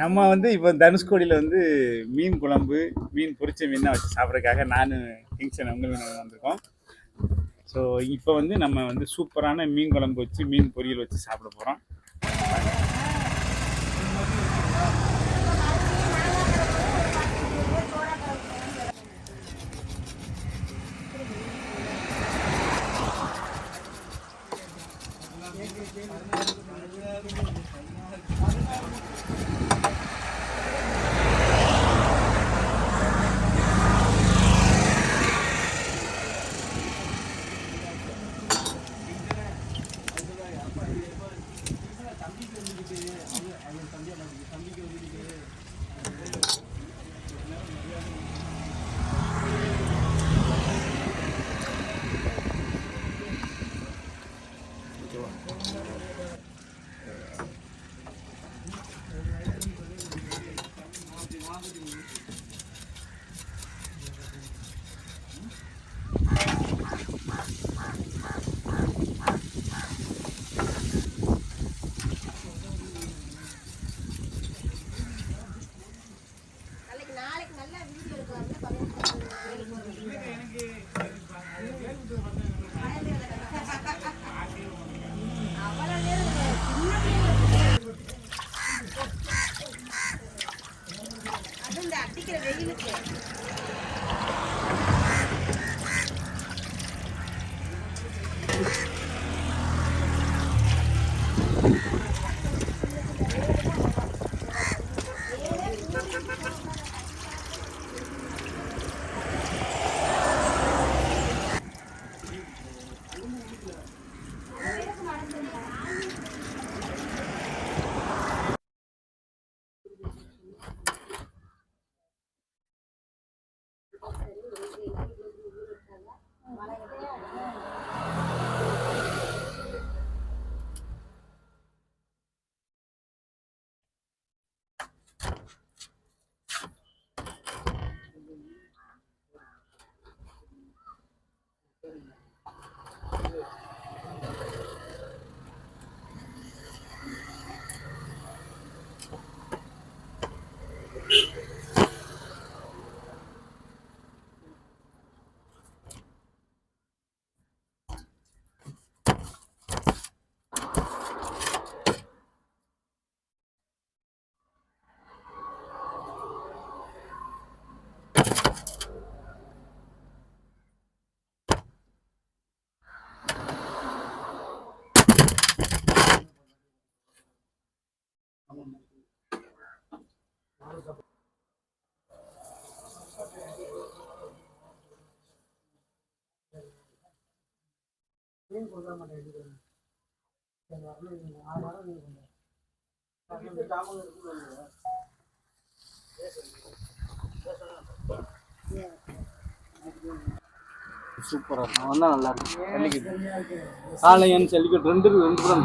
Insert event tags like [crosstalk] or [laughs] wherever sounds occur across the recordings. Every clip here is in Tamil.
நம்ம வந்து இப்போ தனுஷ்கோடியில் வந்து மீன் குழம்பு மீன் பொரிச்ச மீனாக வச்சு சாப்பிட்றதுக்காக நான் கிங்ஸன் உங்களுக்கு வந்திருக்கோம். ஸோ இப்போ வந்து நம்ம வந்து சூப்பரான மீன் குழம்பு வச்சு மீன் பொரியல் வச்சு சாப்பிட போகிறோம் comedy. சூப்பராக இருக்கும் தான் நல்லா இருக்கும் ஜல்லிக்கட்டு. காளையன் ஜல்லிக்கட்டு. ரெண்டு இருக்கு, ரெண்டு தான்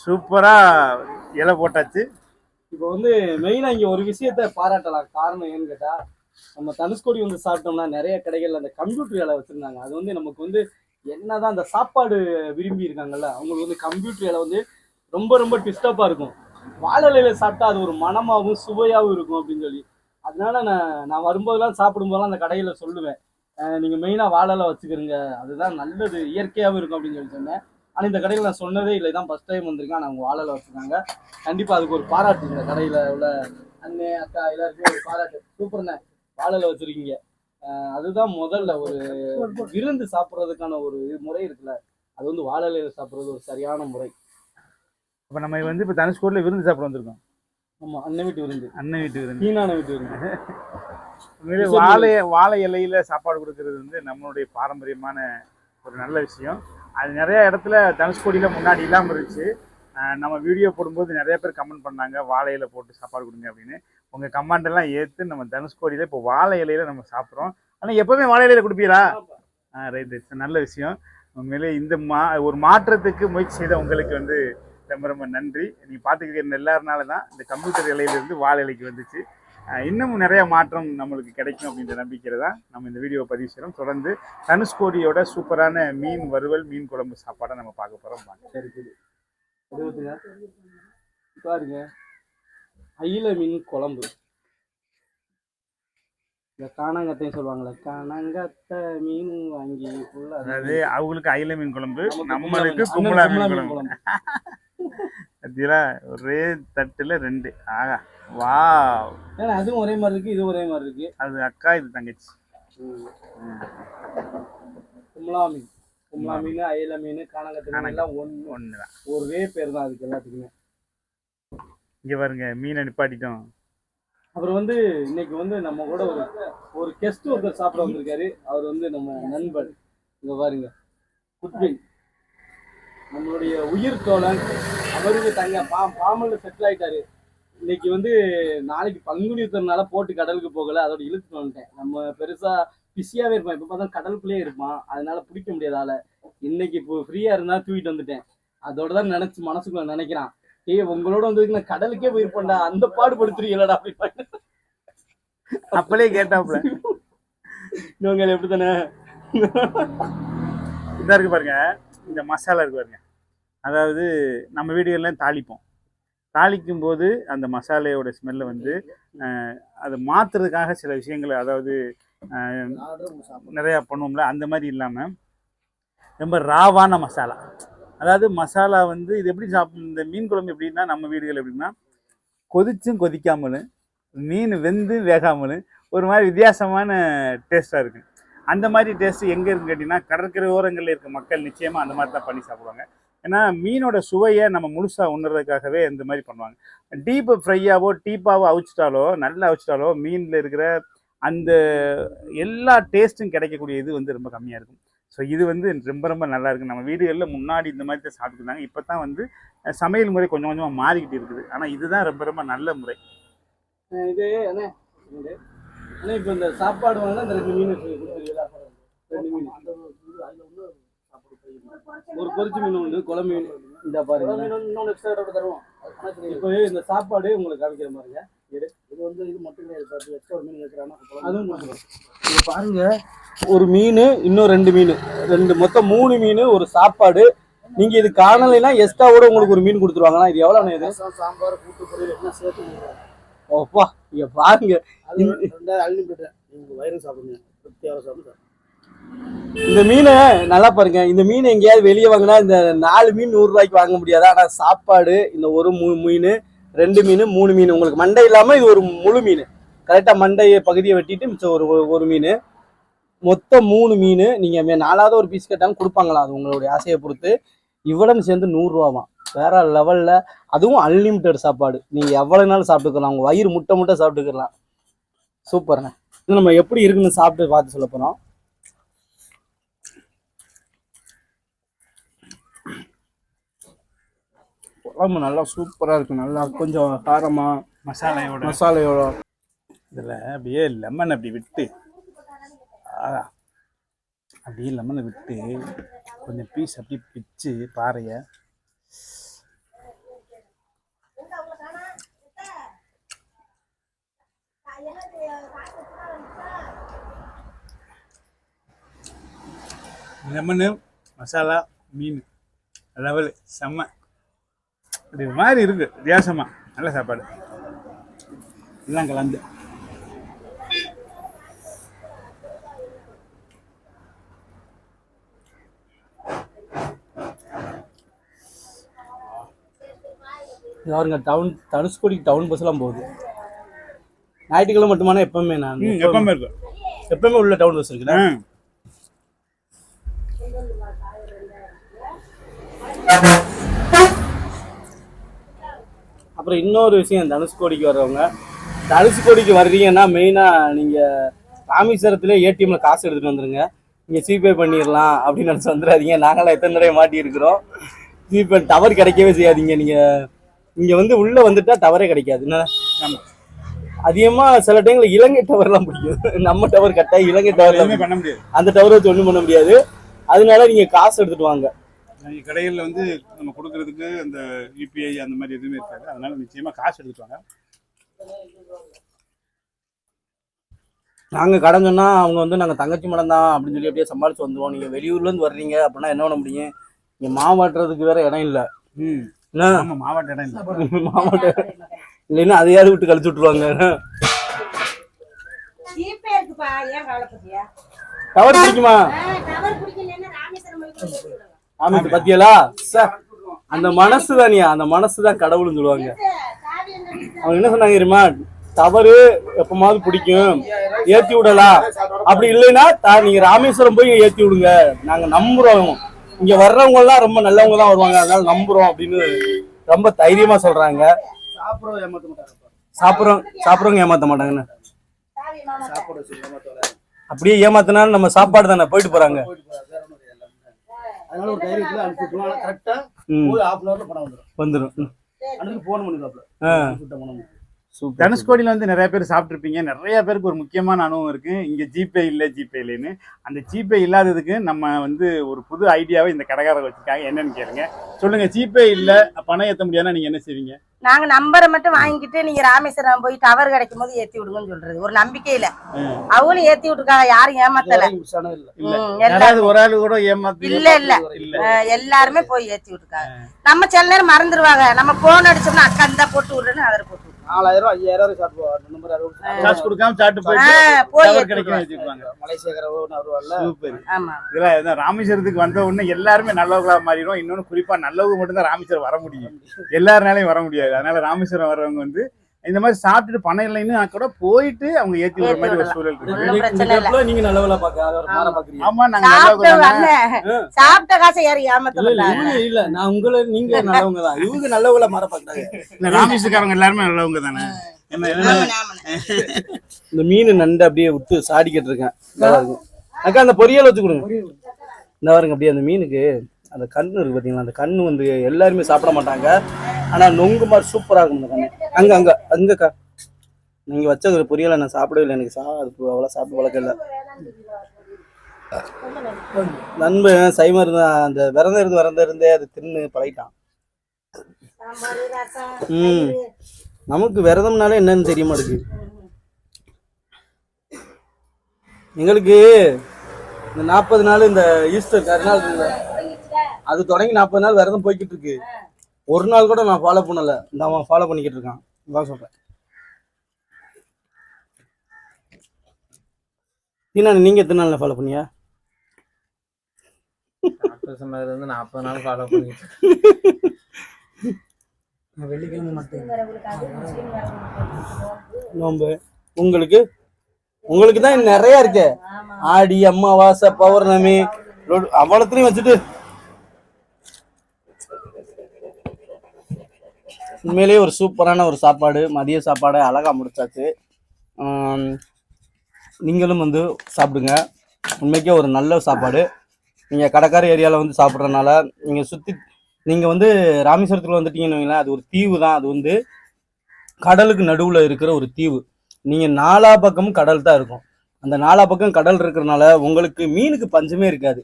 சூப்பராக இலை போட்டாச்சு. இப்போ வந்து மெயினாக இங்கே ஒரு விஷயத்த பாராட்டலாம். காரணம் ஏன்னு கேட்டால் நம்ம தனுஷ்கோடி வந்து சாப்பிட்டோம்னா நிறைய கடைகள்ல அந்த கம்ப்யூட்டர் இலை வச்சுருந்தாங்க. அது வந்து நமக்கு வந்து என்னதான் அந்த சாப்பாடு விரும்பி இருக்காங்கல்ல அவங்களுக்கு வந்து கம்ப்யூட்டர் இலை வந்து ரொம்ப ரொம்ப டிஸ்டர்பாக இருக்கும். வாழலையில சாப்பிட்டா அது ஒரு மனமாகவும் சுவையாகவும் இருக்கும் அப்படின்னு சொல்லி. அதனால நான் நான் வரும்போதெல்லாம் சாப்பிடும்போதெல்லாம் அந்த கடையில் சொல்லுவேன். நீங்க மெயினாக வாழை இலை வச்சுக்கிறீங்க. அதுதான் நல்லது. இயற்கையாகவும் இருக்கும் அப்படின்னு சொல்லி சொன்னேன். ஆனால் இந்த கடையில் நான் சொன்னதே இல்லை. தான் ஃபர்ஸ்ட் டைம் வந்திருக்கேன். ஆனால் அவங்க வாழை இலை வச்சுருக்காங்க. கண்டிப்பாக அதுக்கு ஒரு பாராட்டு இந்த கடையில் உள்ள அண்ணே அக்கா எல்லாருக்குமே ஒரு பாராட்டு. சூப்பர்ண்ணே வாழை இலை வச்சிருக்கீங்க. அதுதான் முதல்ல ஒரு விருந்து சாப்பிட்றதுக்கான ஒரு முறை இருக்குல்ல. அது வந்து வாழை இலையில சாப்பிட்றது ஒரு சரியான முறை. அப்போ நம்ம வந்து இப்போ தனுஷ்கோடியில் விருந்து சாப்பிட வந்திருக்கோம். ஆமா அன்னை வீட்டு விருந்து. அண்ணன் வீட்டு விருந்து. வீட்டு விருந்து. வாழை வாழை இலையில சாப்பாடு கொடுக்கறது வந்து நம்மளுடைய பாரம்பரியமான ஒரு நல்ல விஷயம். அது நிறைய இடத்துல தனுஷ்கோடியில் முன்னாடி இல்லாமல் இருந்துச்சு. நம்ம வீடியோ போடும்போது நிறைய பேர் கமெண்ட் பண்ணாங்க வாழை இலை போட்டு சாப்பாடு கொடுங்க அப்படின்னு. உங்கள் கமெண்ட் எல்லாம் ஏற்று நம்ம தனுஷ்கோடியில் இப்போ வாழை இலையில நம்ம சாப்பிட்றோம். ஆனால் எப்போவுமே வாழை இலையில கொடுப்பீங்களா? ரைட் நல்ல விஷயம். உண்மையிலே இந்த மா ஒரு மாற்றத்துக்கு முயற்சி செய்த உங்களுக்கு வந்து ரொம்ப ரொம்ப நன்றி. நீங்கள் பார்த்துக்கிற எல்லாருனால தான் இந்த கம்ப்யூட்டர் இலையிலேருந்து வாழை இலைக்கு வந்துச்சு. இன்னமும் நிறைய மாற்றம் நம்மளுக்கு கிடைக்கும் அப்படின்ற நம்பிக்கையில் தான் நம்ம இந்த வீடியோவை பதிவு செய்கிறோம் தொடர்ந்து தனுஷ்கோடியோட சூப்பரான மீன் வறுவல் மீன் குழம்பு சாப்பாடை நம்ம பார்க்க போகிறோம். பாருங்க. அயில மீன் குழம்பு. இந்த காணாங்கத்தையும் சொல்லுவாங்கல்ல காணாங்கத்தை மீன் வாங்கி அதாவது அவங்களுக்கு அயில மீன் குழம்பு நம்மளுக்கு கும்பலா மீன் குழம்பு. [laughs] பார்த்தீங்களா ஒரே தட்டில் ரெண்டு. ஆகா வா ஏன்னா அதுவும் ஒரே மாதிரி இருக்கு இது ஒரே மாதிரி இருக்கு. அது அக்கா இது தங்கச்சி. கும்பலா மீன். கும்பலா மீன் அயில மீன் காணாங்கத்தை மீன் எல்லாம் ஒன்று ஒன்று தான் ஒரே பேர் தான் அதுக்கு எல்லாத்துக்குமே. இங்கே பாருங்க மீனை நிப்பாட்டிட்டோம். அப்புறம் வந்து இன்னைக்கு வந்து நம்ம கூட ஒரு ஒரு கெஸ்ட் ஒருத்தர் சாப்பிட வந்திருக்காரு. அவர் வந்து நம்ம நண்பன் இங்க பாருங்க குட்வின். நம்மளுடைய உயிர் தோழன். அவருக்கு தங்க பா பாமல்ல செட்டில் ஆயிட்டாரு. இன்னைக்கு வந்து நாளைக்கு பங்குனி உத்தரனால போட்டு கடலுக்கு போகல. அதோட இழுத்துட்டு வந்துட்டேன். நம்ம பெருசா பிஸியாவே இருப்பான் இப்ப பார்த்தா கடலுக்குள்ளேயே இருப்பான் அதனால பிடிக்க முடியாத ஆளை. இன்னைக்கு இப்போ ஃப்ரீயா இருந்தா தூக்கிட்டு வந்துட்டேன். அதோட தான் நினைச்சு மனசுக்குள்ள நினைக்கிறான். ஏய் உங்களோட வந்ததுக்கு நான் கடலுக்கே போயிருப்பேன்டா. அந்த பாடுபடுத்துறீங்களடா அப்படின்னு. அப்பளே கேட்டாப்புல. இவங்க எப்படி தானே? இதா இருக்கு பாருங்க. இந்த மசாலா இருக்கு பாருங்க. அதாவது நம்ம வீடுகள்லாம் தாளிப்போம். தாளிக்கும் போது அந்த மசாலையோட ஸ்மெல்லை வந்து அதை மாற்றுறதுக்காக சில விஷயங்களை அதாவது நிறையா பண்ணுவோம்ல அந்த மாதிரி இல்லாமல் ரொம்ப ராவான மசாலா. அதாவது மசாலா வந்து இது எப்படி சாப்பிடும் இந்த மீன் குழம்பு எப்படின்னா நம்ம வீடுகள் எப்படின்னா கொதிச்சும் கொதிக்காமலும் மீன் வெந்து வேகாமலும் ஒரு மாதிரி வித்தியாசமான டேஸ்ட்டாக இருக்குது அந்த மாதிரி டேஸ்ட்டு எங்கே இருக்குன்னு கேட்டிங்கன்னா கடற்கரை ஓரங்களில் இருக்க மக்கள் நிச்சயமாக அந்த மாதிரி தான் பண்ணி சாப்பிடுவாங்க. ஏன்னா மீனோட சுவையை நம்ம முழுசாக உணர்றதுக்காகவே இந்த மாதிரி பண்ணுவாங்க. டீப்பு ஃப்ரையாவோ டீப்பாவோ அவிச்சிட்டாலோ நல்லா அவிச்சிட்டாலோ மீனில் இருக்கிற அந்த எல்லா டேஸ்ட்டும் கிடைக்கக்கூடிய இது வந்து ரொம்ப கம்மியாக இருக்கும். ஸோ இது வந்து ரொம்ப ரொம்ப நல்லா இருக்குது நம்ம வீடுகளில் முன்னாடி இந்த மாதிரி தான் சாப்பிட்டுருந்தாங்க இப்போ தான் வந்து சமையல் முறை கொஞ்சம் கொஞ்சமாக மாறிக்கிட்டு இருக்குது. ஆனால் இதுதான் ரொம்ப ரொம்ப நல்ல முறை. இது அண்ணே இப்போ இந்த சாப்பாடு வாங்கினா இந்த மீன் ரெண்டு மீன். ஒரு பொரிச்ச மீன் ஒன்று குழம்பு மீன். இந்த பாருங்க. இன்னொன்று எக்ஸ்ட்ரா தருவோம். இப்போ இந்த சாப்பாடு உங்களுக்கு காமிக்கிற மாதிரிங்க. இது வந்து இது மட்டும் கிடையாது எக்ஸ்ட்ரா ஒரு மீன் வைக்கிறாங்கன்னா அதுவும் கொடுக்குறோம் இப்போ பாருங்க. ஒரு மீன் இன்னும் ரெண்டு மீன். ரெண்டு மொத்தம் மூணு மீன் ஒரு சாப்பாடு. நீங்க இது காணலைன்னா எக்ஸ்ட்ராவோட உங்களுக்கு ஒரு மீன் கொடுத்துருவாங்கன்னா இது எவ்வளோ இது? சாம்பார் கூட்டு பொரியல் எல்லாம் சேர்த்து ஓப்பா இங்க பாருங்க. போயிட்டேன் நீங்க வயிறு சாப்பிடுங்க. திருப்தியாக சாப்பிடுங்க இந்த மீனை நல்லா பாருங்க. இந்த மீன் எங்கேயாவது வெளியே வாங்கினா இந்த நாலு மீன் நூறு ரூபாய்க்கு வாங்க முடியாது. ஆனா சாப்பாடு இந்த ஒரு மீன் ரெண்டு மீன் மூணு மீன் உங்களுக்கு மண்டை இல்லாம இது ஒரு முழு மீன். கரெக்டா மண்டைய பகுதியை வெட்டிட்டு மிச்சம் ஒரு ஒரு- மீன். மொத்தம் மூணு மீன் நீங்க நாலாவது ஒரு பீஸ் கேட்டாலும் கொடுப்பாங்களா? அது உங்களுடைய ஆசையை பொறுத்து. இவ்வளவு சேர்ந்து நூறுரூவாவாம் வேற லெவல்ல அதுவும் அன்லிமிட்டெட் சாப்பாடு. நீங்க எவ்வளவு நாள் சாப்பிட்டுக்கலாம். உங்க வயிறு முட்டை முட்டை சாப்பிட்டுக்கலாம். சூப்பருங்க இது நம்ம எப்படி இருக்குன்னு சாப்பிட்டு பார்த்து சொல்ல போறோம். குழம்பு நல்லா சூப்பரா இருக்கு. நல்லா கொஞ்சம் காரமா மசாலையோட. மசாலையோட. இதில் அப்படியே லெமன் அப்படி விட்டு அப்படியே லெமனை விட்டு கொஞ்சம் பீஸ் அப்படியே பிச்சு பாறையை. லெமனு மசாலா மீன் லெவலு செம்ம. ஒரு மாதிரி இருக்கு வித்தியாசமா. நல்ல சாப்பாடு. எல்லாம் கலந்து. யாருங்க டவுன் தனுஷ்கோடி டவுன் பஸ்லாம் போகுது. ஞாயிற்றுக்கிழமை மட்டுமானா எப்பவுமே நான் எப்பவுமே இருக்கும். எப்பவுமே உள்ள டவுன் பஸ் இருக்குல்ல? அப்புறம் இன்னொரு விஷயம் தனுஷ்கோடிக்கு வர்றவங்க. தனுஷ்கோடிக்கு வர்றீங்கன்னா மெயினாக நீங்கள் ராமேஸ்வரத்துல ஏடிஎம்ல காசு எடுத்துட்டு வந்துருங்க. நீங்கள் ஜிபே பண்ணிடலாம் அப்படின்னு நினச்சி வந்துடாதீங்க நாங்களாம் எத்தனை தடவை மாட்டி இருக்கிறோம் ஜிபே டவர் கிடைக்கவே செய்யாதீங்க நீங்கள் இங்கே வந்து உள்ளே வந்துட்டா டவரே கிடைக்காது. என்ன. அதிகமாக சில டைம்ல இலங்கை டவர்லாம் பிடிக்கும் நம்ம டவர் கட்டாய இலங்கை டவர் பண்ண முடியாது. அந்த டவர் வச்சு ஒன்றும் பண்ண முடியாது. அதனால நீங்கள் காசு எடுத்துட்டு வாங்க. கடைகள்ல வந்து நம்ம கொடுக்கறதுக்கு அந்த யூபிஐ அந்த மாதிரி எதுவுமே இருக்காது. அதனால நிச்சயமா காசு எடுத்துட்டு வாங்க. நாங்கள் கடன் சொன்னா அவங்க வந்து நாங்கள் தங்கச்சி மடம் தான் அப்படின்னு சொல்லி அப்படியே சமாளிச்சு வந்துருவோம். நீங்கள் வெளியூர்லேருந்து வர்றீங்க அப்படின்னா என்ன பண்ண முடியும்? இங்கே மாவாட்டுறதுக்கு வேற இடம் இல்லை. ம். மாவட்ட இடம் இல்லை. [laughs] மாவாட்ட இல்லைன்னா அதையாவது விட்டு கழிச்சு விட்டுருவாங்க? டவர் பிடிக்குமா? ஆமாம் பத்தியலா? அந்த மனசு தானியா அந்த மனசு தான் கடவுள்னு சொல்லுவாங்க. அவங்க என்ன சொன்னாங்க தெரியுமா? தவறு எப்பமாவது பிடிக்கும். ஏத்தி விடலாம் அப்படி இல்லைன்னா நீங்க ராமேஸ்வரம் போய் ஏத்தி விடுங்க. நாங்க நம்புறோம். இங்க வர்றவங்க எல்லாம் ரொம்ப நல்லவங்க தான் வருவாங்க. அதனால நம்புறோம் அப்படின்னு ரொம்ப தைரியமா சொல்றாங்க. சாப்பிட ஏமாத்த மாட்டாங்க. சாப்பிட்றோம் சாப்பிட்றவங்க ஏமாத்த மாட்டாங்கன்னு. அப்படியே ஏமாத்தினாலும் நம்ம சாப்பாடு தானே போயிட்டு போறாங்க போயிட்டு போறாங்க வேற ஒன்றும் இல்லை அதனால ஒரு தைரியத்துல அனுப்பி ஆனால் கரெக்டா ம். போய் ஹாஃப் அன் ஹவர்ல பணம் வந்துடும் வந்துடும் அன்னைக்கு ஃபோன் பண்ணிடுவாப்ல சுத்தம் பணம் சூப்பர் தனுஷ்கோடியில் வந்து நிறைய பேர் சாப்பிட்ருப்பீங்க நிறைய பேருக்கு ஒரு முக்கியமான அனுபவம் இருக்கு. இங்க ஜிபே இல்லை ஜிபே இல்லைன்னு. அந்த ஜிபே இல்லாததுக்கு நம்ம வந்து ஒரு புது ஐடியாவை இந்த கடைக்காரர் வச்சிருக்காங்க. என்னன்னு கேளுங்க. சொல்லுங்க ஜிபே இல்ல பணம் ஏத்த முடியாதுன்னா நீங்க என்ன செய்வீங்க? நாங்க நம்பரை மட்டும் வாங்கிட்டு நீங்க ராமேஸ்வரம் போய் டவர் கிடைக்கும் போது ஏத்தி விடுங்கன்னு சொல்றது. ஒரு நம்பிக்கையில அவங்களும் ஏத்தி விட்டுருக்காங்க யாரும் ஏமாத்தல. ஒரு ஆளு கூட ஏமாத்தி இல்ல இல்ல. எல்லாருமே போய் ஏத்தி விட்டுருக்காங்க. நம்ம சில நேரம் மறந்துடுவாங்க நம்ம போன் அடிச்சோம்னா அக்கா இந்த போட்டு விடுறேன்னு அதில் போட்டு. நாலாயிரம் ஐயாயிரம் நம்பர் அறுபது காசு கொடுக்காம சாப்பிட்டு போயிட்டு கிடைக்கும் வருவாள்ல சூப்பர். இதெல்லாம் இதான் ராமேஸ்வரத்துக்கு வந்த உடனே எல்லாருமே நல்லவங்களா மாறிடும். இன்னொன்னு குறிப்பா நல்லவங்க மட்டும்தான் ராமேஸ்வரம் வர முடியும். எல்லாருனாலையும் வர முடியாது. அதனால ராமேஸ்வரம் வர்றவங்க வந்து இந்த மாதிரி சாப்பிட்டுட்டு பணம் இல்லைன்னு கூட போயிட்டு அவங்க ஏத்தி விடுற மாதிரி ஒரு சூழல் இருக்கு. நீங்க நல்லவளா பாக்க மாற பாக்குறீங்க ஆமா நாங்க சாப்பிட்ட நல்லவங்க அண்ணன், சாப்பிட்ட காசை யாரும் ஏமாத்த இல்ல நான் உங்களை நீங்க நல்லவங்க தான். இவங்க நல்லவங்கள மாற பாக்குறாங்க இந்த ராமேஸ்வரக்காரங்க எல்லாருமே நல்லவங்க தானே. இந்த மீன் நண்டு அப்படியே விட்டு சாடிக்கிட்டு இருக்கேன் நல்லா இருக்கும். அக்கா அந்த பொரியல் வச்சு கொடுங்க. இந்த பாருங்க அப்படியே அந்த மீனுக்கு அந்த கண்ணு இருக்கு பாத்தீங்களா? அந்த கண்ணு வந்து எல்லாருமே சாப்பிட மாட்டாங்க. ஆனா நொங்கு மாதிரி சூப்பரா இருக்கும் கண்ணு. அங்க அங்க அங்கக்கா நீங்க வச்சது ஒரு நான் சாப்பிடவே இல்லை. எனக்கு சா அது அவ்வளோ சாப்பிட பழக்கம் இல்லை. நண்பன் சைமர் தான் அந்த விரதம் இருந்து விரதம் இருந்தே அது தின்னு பழகிட்டான். ம். நமக்கு விரதம்னாலே என்னன்னு தெரிய மாட்டேங்குது எங்களுக்கு இந்த நாற்பது நாள் இந்த ஈஸ்டர் கருநாள் அது தொடங்கி நாற்பது நாள் விரதம் போய்கிட்டு இருக்கு. ஒரு நாள் கூட நான் ஃபாலோ பண்ணல. இந்த அவன் ஃபாலோ பண்ணிக்கிட்டு இருக்கான். தான் சொல்றேன். தீனா நீங்க எத்தனை நாள்ல ஃபாலோ பண்ணியா? டாக்டர் சொன்னதுல இருந்து நாற்பது நாள் ஃபாலோ பண்ணிட்டு வெள்ளிக்கிழமை மட்டும். நோம்பு. உங்களுக்கு? உங்களுக்கு தான் நிறைய இருக்கு. ஆடி அமாவாசை பௌர்ணமி அவ்வளோத்தையும் வச்சுட்டு. உண்மையிலேயே ஒரு சூப்பரான ஒரு சாப்பாடு மதிய சாப்பாடை அழகா முடிச்சாச்சு. நீங்களும் வந்து சாப்பிடுங்க. உண்மைக்கே ஒரு நல்ல சாப்பாடு. நீங்கள் கடற்கரை ஏரியாவில் வந்து சாப்பிட்றதுனால நீங்கள் சுற்றி நீங்கள் வந்து ராமேஸ்வரத்தில் வந்துட்டீங்கன்னு வைங்களேன் அது ஒரு தீவு தான். அது வந்து கடலுக்கு நடுவில் இருக்கிற ஒரு தீவு. நீங்கள் நாலா பக்கமும் கடல் தான் இருக்கும். அந்த நாலா பக்கம் கடல் இருக்கிறனால உங்களுக்கு மீனுக்கு பஞ்சமே இருக்காது.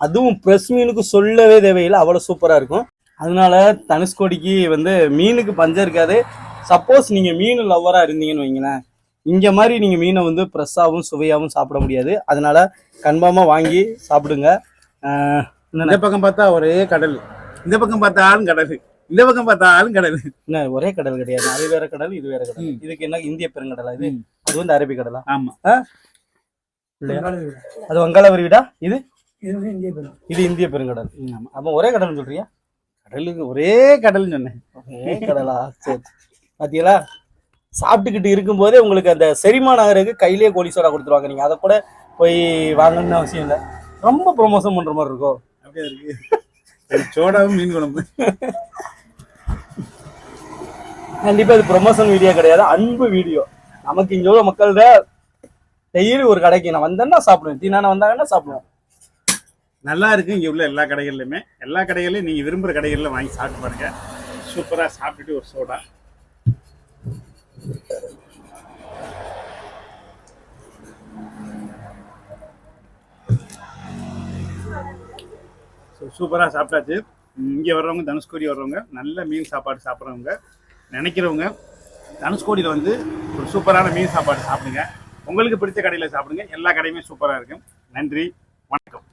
அதுவும் ப்ரெஸ் மீனுக்கு சொல்லவே தேவையில்லை. அவ்வளோ சூப்பராக இருக்கும். அதனால தனுஷ்கோடிக்கு வந்து மீனுக்கு பஞ்சம் இருக்காது. சப்போஸ் நீங்கள் மீன் லவ்வராக இருந்தீங்கன்னு வைங்களேன். இங்கே மாதிரி நீங்கள் மீனை வந்து ஃப்ரெஷ்ஷாகவும் சுவையாகவும் சாப்பிட முடியாது. அதனால கன்ஃபார்மாக வாங்கி சாப்பிடுங்க. ஆஹ் இந்த? பக்கம் பார்த்தா ஒரே கடல். இந்த பக்கம் பார்த்தாலும் கடல். இந்த பக்கம் பார்த்தாலும் கடல். என்ன ஒரே கடல் கிடையாது. அது வேற கடல் இது வேற கடல். இதுக்கு என்ன இந்திய பெருங்கடலா இது. அது வந்து அரபிக் கடலா? ஆமா. அது வங்காள விரிவிடா இது? இது வந்து இந்திய பெரும் இது இந்திய பெருங்கடல். ஆமா. அப்ப ஒரே கடல்னு சொல்றியா? கடலுக்கு ஒரே கடல்னு சொன்னேன். ஒரே கடலா? சரி. பாத்தீங்களா? சாப்பிட்டுக்கிட்டு இருக்கும்போதே உங்களுக்கு அந்த செரிமானம் ஆகிறதுக்கு கையிலேயே கோழி சோடா கொடுத்துருவாங்க. நீங்க அதை கூட போய் வாங்கணும்னு அவசியம் இல்லை. ரொம்ப ப்ரொமோஷன் பண்ற மாதிரி இருக்கும். அப்படியே இருக்கு. சோடாவும் மீன் குழம்பு. கண்டிப்பா இது ப்ரொமோஷன் வீடியோ கிடையாது. அன்பு வீடியோ நமக்கு இங்க உள்ள மக்கள்கிட்ட டெய்லி ஒரு கடைக்கு நான் வந்தேன்னா சாப்பிடுவேன். தீனான வந்தாங்கன்னா சாப்பிடுவேன். நல்லா இருக்கு. இங்கே உள்ள எல்லா கடைகள்லையுமே. எல்லா கடைகள்லையும் நீங்கள் விரும்புகிற கடைகளில் வாங்கி சாப்பிட்டு பாருங்க. சூப்பராக சாப்பிட்டுட்டு ஒரு சோடா. சூப்பராக சாப்பிட்டாச்சு. இங்கே வர்றவங்க தனுஷ்கோடி வர்றவங்க நல்ல மீன் சாப்பாடு சாப்பிட்றவங்க நினைக்கிறவங்க தனுஷ்கோடியில் வந்து ஒரு சூப்பரான மீன் சாப்பாடு சாப்பிடுங்க. உங்களுக்கு பிடிச்ச கடையில் சாப்பிடுங்க. எல்லா கடையுமே சூப்பராக இருக்கும். நன்றி. வணக்கம்.